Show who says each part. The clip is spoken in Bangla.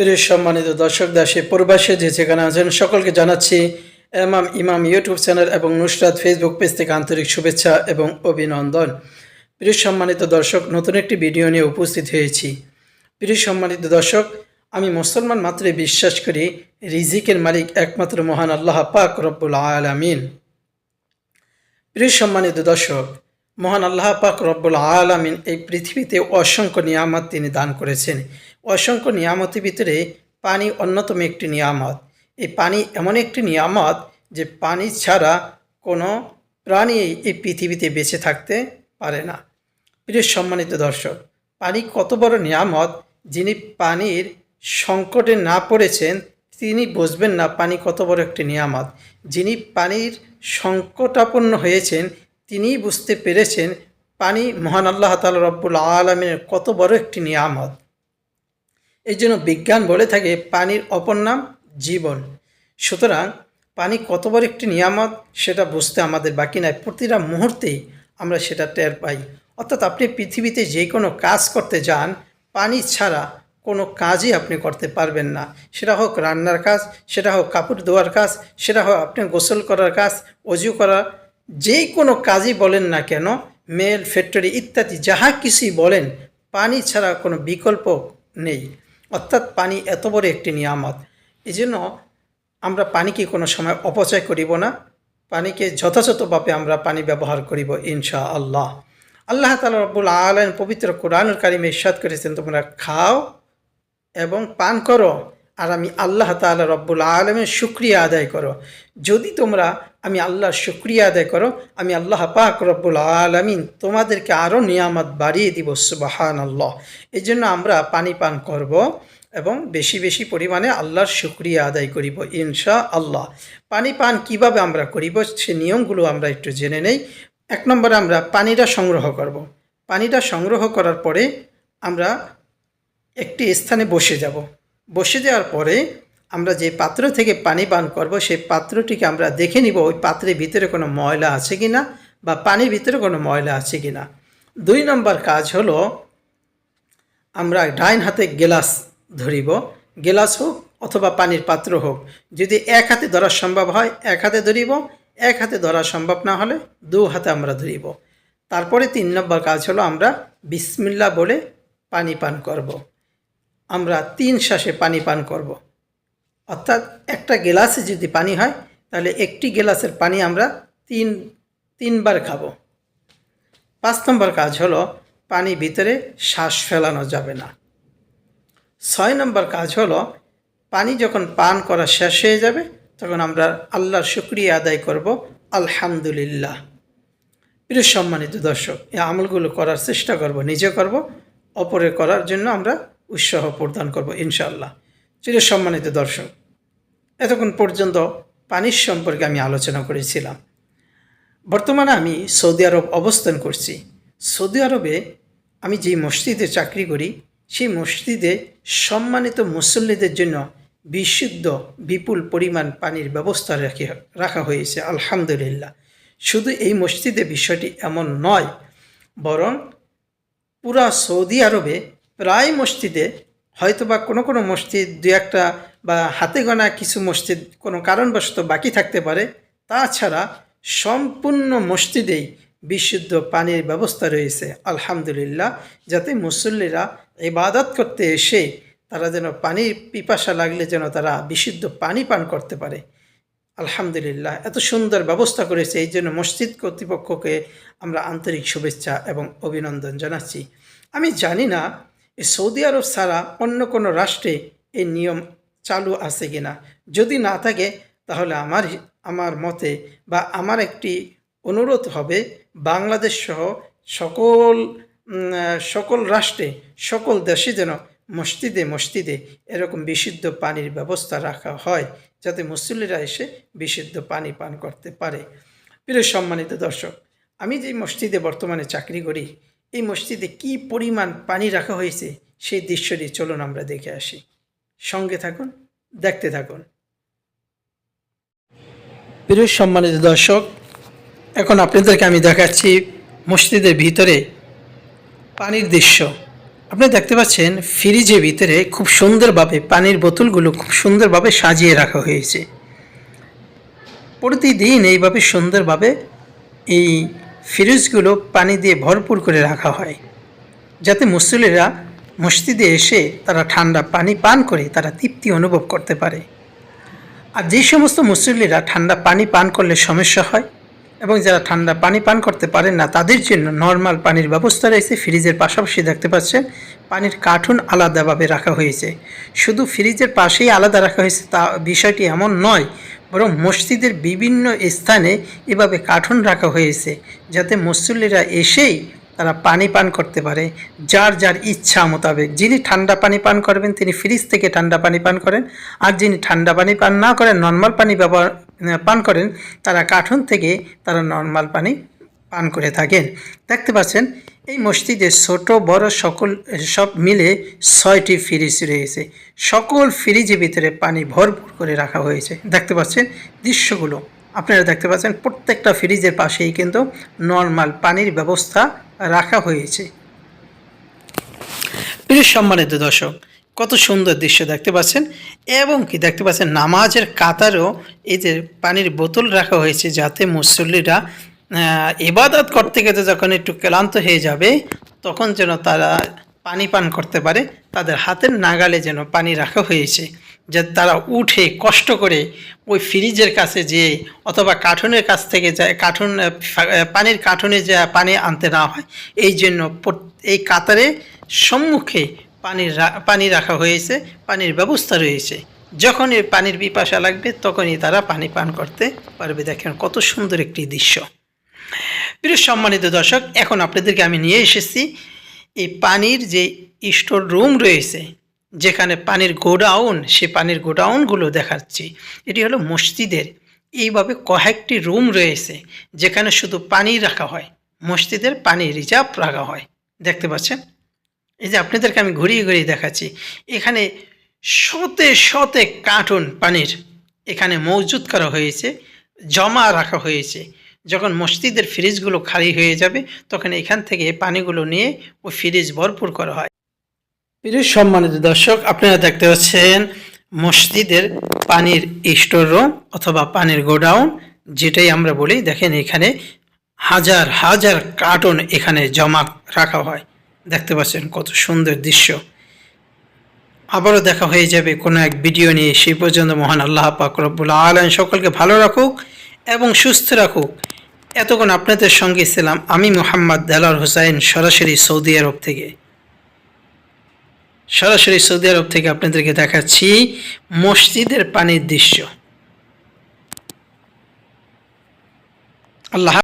Speaker 1: প্রিয় সম্মানিত দর্শক দাসে প্রবাসে যে যেখানে আছেন, সকলকে জানাচ্ছি এমাম ইমাম ইউটিউব চ্যানেল এবং নুসরাত ফেসবুক পেজ থেকে আন্তরিক শুভেচ্ছা এবং অভিনন্দন। প্রিয় সম্মানিত দর্শক, নতুন একটি ভিডিও নিয়ে উপস্থিত হয়েছি। প্রিয় সম্মানিত দর্শক, আমি মুসলমান মাত্রে বিশ্বাস করি, রিজিকের মালিক একমাত্র মহান আল্লাহ পাক রব্বুল আলামিন। প্রিয় সম্মানিত দর্শক, মহান আল্লাহ পাক রব্বুল আলামিন এই পৃথিবীতে অসংখ্য নিয়ামত তিনি দান করেছেন। অসংখ্য নিয়ামতের ভিতরে পানি অন্যতম একটি নিয়ামত। এই পানি এমন একটি নিয়ামত যে পানি ছাড়া কোনো প্রাণী এই পৃথিবীতে বেঁচে থাকতে পারে না। প্রিয় সম্মানিত দর্শক, পানি কত বড় নিয়ামত যিনি পানির সংকটে না পড়েছেন, তিনি বুঝবেন না পানি কত বড় একটি নিয়ামত। যিনি পানির সংকটাপন্ন হয়েছেন তিনিই বুঝতে পেরেছেন পানি মহান আল্লাহ তালা রব্বুল আলমিনের কত বড় একটি নিয়ামত। এই জন্য বিজ্ঞান বলে থাকে পানির অপর নাম জীবন। সুতরাং পানি কত বড় একটি নিয়ামত সেটা বুঝতে আমাদের বাকি নাই। প্রতিটা মুহূর্তেই আমরা সেটা টের পাই। অর্থাৎ আপনি পৃথিবীতে যে কোনো কাজ করতে যান, পানি ছাড়া কোনো কাজই আপনি করতে পারবেন না। সেটা হোক রান্নার কাজ, সেটা হোক কাপড় ধোয়ার কাজ, সেটা হোক আপনি গোসল করার কাজ, অজু করা যে কোনো কাজই বলেন না কেন, মেল, ফ্যাক্টরি ইত্যাদি যাহা কিছুই বলেন, পানি ছাড়া কোনো বিকল্প নেই। অর্থাৎ পানি এত বড় একটি নিয়ামত। এই জন্য আমরা পানিকে কোনো সময় অপচয় করিব না। পানিকে যথাযথভাবে আমরা পানি ব্যবহার করিব ইনশা আল্লাহ আল্লাহ তালা রব্বুল আলম পবিত্র কোরআনুর কারিমে ইস্বাদ করেছেন, তোমরা খাও এবং পান করো। আর আমি আল্লাহ তালা রব্বুল আলমের শুক্রিয়া আদায় করো। যদি তোমরা আমি আল্লাহর শুক্রিয়া আদায় করো, আমি আল্লাহ পাক রব্বুল আলমিন তোমাদেরকে আরও নিয়ামত বাড়িয়ে দিব সুবাহান আল্লাহ এই জন্য আমরা পানি পান করব এবং বেশি বেশি পরিমাণে আল্লাহর শুক্রিয়া আদায় করিব ইনশা আল্লাহ পানি পান কীভাবে আমরা করিব, সে নিয়মগুলো আমরা একটু জেনে নেই। এক নম্বরে আমরা পানিটা সংগ্রহ করব। পানিটা সংগ্রহ করার পরে আমরা একটি স্থানে বসে যাব। বসে যাওয়ার পরে আমরা যে পাত্র থেকে পানি পান করব, সেই পাত্রটিকে আমরা দেখে নিব, ওই পাত্রের ভিতরে কোনো ময়লা আছে কি না বা পানির ভিতরে কোনো ময়লা আছে কি না দুই নম্বর কাজ হলো, আমরা ডাইন হাতে গেলাস ধরিব, গেলাস হোক অথবা পানির পাত্র হোক। যদি এক হাতে ধরা সম্ভব হয়, এক হাতে ধরিব, এক হাতে ধরা সম্ভব না হলে দু হাতে আমরা ধরিব। তারপরে তিন নম্বর কাজ হলো, আমরা বিসমিল্লা বলে পানি পান করব। আমরা তিন শ্বাসে পানি পান করব। অর্থাৎ একটা গেলাসে যদি পানি হয়, তাহলে একটি গেলাসের পানি আমরা তিন, তিনবার খাব। পাঁচ নম্বর কাজ হলো পানি ভিতরে শ্বাস ফেলানো যাবে না। ছয় নম্বর কাজ হলো পানি যখন পান করা শেষ হয়ে যাবে, তখন আমরা আল্লাহর শুক্রিয়া আদায় করব, আলহামদুলিল্লাহ। প্রিয় সম্মানিত দর্শক, এই আমলগুলো করার চেষ্টা করব, নিজে করব অপরে করার জন্য আমরা উৎসাহ প্রদান করব, ইনশাআল্লাহ। প্রিয় সম্মানিত দর্শক, এতক্ষণ পর্যন্ত পানির সম্পর্কে আমি আলোচনা করেছিলাম। বর্তমানে আমি সৌদি আরব অবস্থান করছি। সৌদি আরবে আমি যে মসজিদে চাকরি করি, সেই মসজিদে সম্মানিত মুসল্লিদের জন্য বিশুদ্ধ, বিপুল পরিমাণ পানির ব্যবস্থা রাখি, রাখা হয়েছে, আলহামদুলিল্লাহ। শুধু এই মসজিদে বিষয়টি এমন নয়, বরং পুরা সৌদি আরবে প্রায় মসজিদে হয়তোবা কোনো কোনো মসজিদ দু একটা বা হাতে গোনা কিছু মসজিদ কোনো কারণবশত বাকি থাকতে পারে, তাছাড়া সম্পূর্ণ মসজিদেই বিশুদ্ধ পানির ব্যবস্থা রয়েছে, আলহামদুলিল্লাহ, যাতে মুসল্লিরা ইবাদত করতে এসে তারা যেন পানির পিপাসা লাগলে যেন তারা বিশুদ্ধ পানি পান করতে পারে। আলহামদুলিল্লাহ, এত সুন্দর ব্যবস্থা করেছে, এই জন্য মসজিদ কর্তৃপক্ষকে আমরা আন্তরিক শুভেচ্ছা এবং অভিনন্দন জানাচ্ছি। আমি জানি না সৌদি আরব ছাড়া অন্য কোনো রাষ্ট্রে এই নিয়ম চালু আছে কি না? যদি না থাকে, তাহলে আমার আমার মতে বা আমার একটি অনুরোধ হবে, বাংলাদেশ সহ সকল সকল রাষ্ট্রে, সকল দেশে যেন মসজিদে মসজিদে এরকম বিশুদ্ধ পানির ব্যবস্থা রাখা হয়, যাতে মুসল্লিরা এসে বিশুদ্ধ পানি পান করতে পারে। প্রিয় সম্মানিত দর্শক, আমি যে মসজিদে বর্তমানে চাকরি করি এই মসজিদে কি পরিমাণ পানি রাখা হয়েছে সেই দৃশ্যটি চলুন আমরা দেখে আসি। সঙ্গে থাকুন, দেখতে থাকুন। প্রিয় সম্মানিত দর্শক, এখন আপনাদেরকে আমি দেখাচ্ছি মসজিদের ভিতরে পানির দৃশ্য। আপনি দেখতে পাচ্ছেন, ফ্রিজের ভিতরে খুব সুন্দরভাবে পানির বোতলগুলো খুব সুন্দরভাবে সাজিয়ে রাখা হয়েছে। প্রতিদিন এইভাবে সুন্দরভাবে এই ফ্রিজগুলো পানি দিয়ে ভরপুর করে রাখা হয়, যাতে মুসলিরা মসজিদে এসে তারা ঠান্ডা পানি পান করে তারা তৃপ্তি অনুভব করতে পারে। আর যে সমস্ত মুসল্লিরা ঠান্ডা পানি পান করলে সমস্যা হয় এবং যারা ঠান্ডা পানি পান করতে পারেন না, তাদের জন্য নর্মাল পানির ব্যবস্থা রয়েছে। ফ্রিজের পাশাপাশি দেখতে পাচ্ছেন, পানির কার্টুন আলাদাভাবে রাখা হয়েছে। শুধু ফ্রিজের পাশেই আলাদা রাখা হয়েছে, তা বিষয়টি এমন নয় বরং মসজিদের বিভিন্ন স্থানে এভাবে কার্টুন রাখা হয়েছে যাতে মুসল্লিরা এসেই তারা পানি পান করতে পারে। যার যার ইচ্ছা মোতাবেক। যিনি ঠান্ডা পানি পান করবেন, তিনি ফ্রিজ থেকে ঠান্ডা পানি পান করেন। আর যিনি ঠান্ডা পানি পান না করেন, নর্মাল পানি ব্যবহার, পান করেন, তারা কার্টুন থেকে তারা নর্মাল পানি পান করে থাকেন। দেখতে পাচ্ছেন, এই মসজিদে ছোট, বড় সকল, সব মিলে ছয়টি ফ্রিজ রয়েছে। সকল ফ্রিজের ভিতরে পানি ভরপুর করে রাখা হয়েছে। দেখতে পাচ্ছেন দৃশ্যগুলো। আপনারা দেখতে পাচ্ছেন প্রত্যেকটা ফ্রিজের পাশেই কিন্তু নর্মাল পানির ব্যবস্থা রাখা হয়েছে। প্রিয় সম্মানিত দর্শক, কত সুন্দর দৃশ্য দেখতে পাচ্ছেন এবং কি দেখতে পাচ্ছেন নামাজের কাতারও এদের পানির বোতল রাখা হয়েছে যাতে মুসল্লিরা ইবাদত করতে গেতে যখন একটু ক্লান্ত হয়ে যাবে তখন যেন তারা পানি পান করতে পারে তাদের হাতের নাগালে যেন পানি রাখা হয়েছে যাতে তারা উঠে কষ্ট করে ওই ফ্রিজের কাছে যেয়ে অথবা কার্টুনের কাছ থেকে যায় আহ, পানির কার্টুনে যা পানি আনতে না হয় এই জন্য এই কাতারে সম্মুখে পানির পানি রাখা হয়েছে পানির ব্যবস্থা রয়েছে। যখনই পানির পিপাসা লাগবে তখনই তারা পানি পান করতে পারবে। দেখেন কত সুন্দর একটি দৃশ্য। প্রিয় সম্মানিত দর্শক, এখন আপনাদেরকে আমি নিয়ে এসেছি এই পানির যে স্টোর রুম রয়েছে, যেখানে পানির গোডাউন, সে পানির গোডাউনগুলো দেখাচ্ছি। এটি হলো মসজিদের। এইভাবে কয়েকটি রুম রয়েছে, যেখানে শুধু পানি রাখা হয়, মসজিদের পানি রিজার্ভ রাখা হয়। দেখতে পাচ্ছেন? এই যে আপনাদেরকে আমি ঘুরিয়ে ঘুরিয়ে দেখাচ্ছি, এখানে শতে শতে কার্টুন পানির এখানে মজুত করা হয়েছে, জমা রাখা হয়েছে। যখন মসজিদের ফ্রিজগুলো খালি হয়ে যাবে, তখন এখান থেকে পানিগুলো নিয়ে ও ফ্রিজ ভরপুর করা হয়। প্রিয় সম্মানিত দর্শক, আপনারা দেখতে পাচ্ছেন মসজিদের পানির স্টোর রুম অথবা পানির গোডাউন, যেটাই আমরা বলি। দেখেন এখানে হাজার হাজার কার্টন এখানে জমা রাখা হয়। দেখতে পাচ্ছেন কত সুন্দর দৃশ্য। আবারও দেখা হয়ে যাবে কোনো এক ভিডিও নিয়ে। সেই পর্যন্ত মহান আল্লাহ পাক রব্বুল আলম সকলকে ভালো রাখুক। এবং সুস্থ রাখুক। এতক্ষণ আপনাদের সঙ্গে ছিলাম আমি মোহাম্মদ দেলার হোসাইন, সরাসরি সৌদি আরব থেকে। সরাসরি সৌদি আরব থেকে আপনাদেরকে দেখাচ্ছি মসজিদের পানির দৃশ্য। আল্লাহ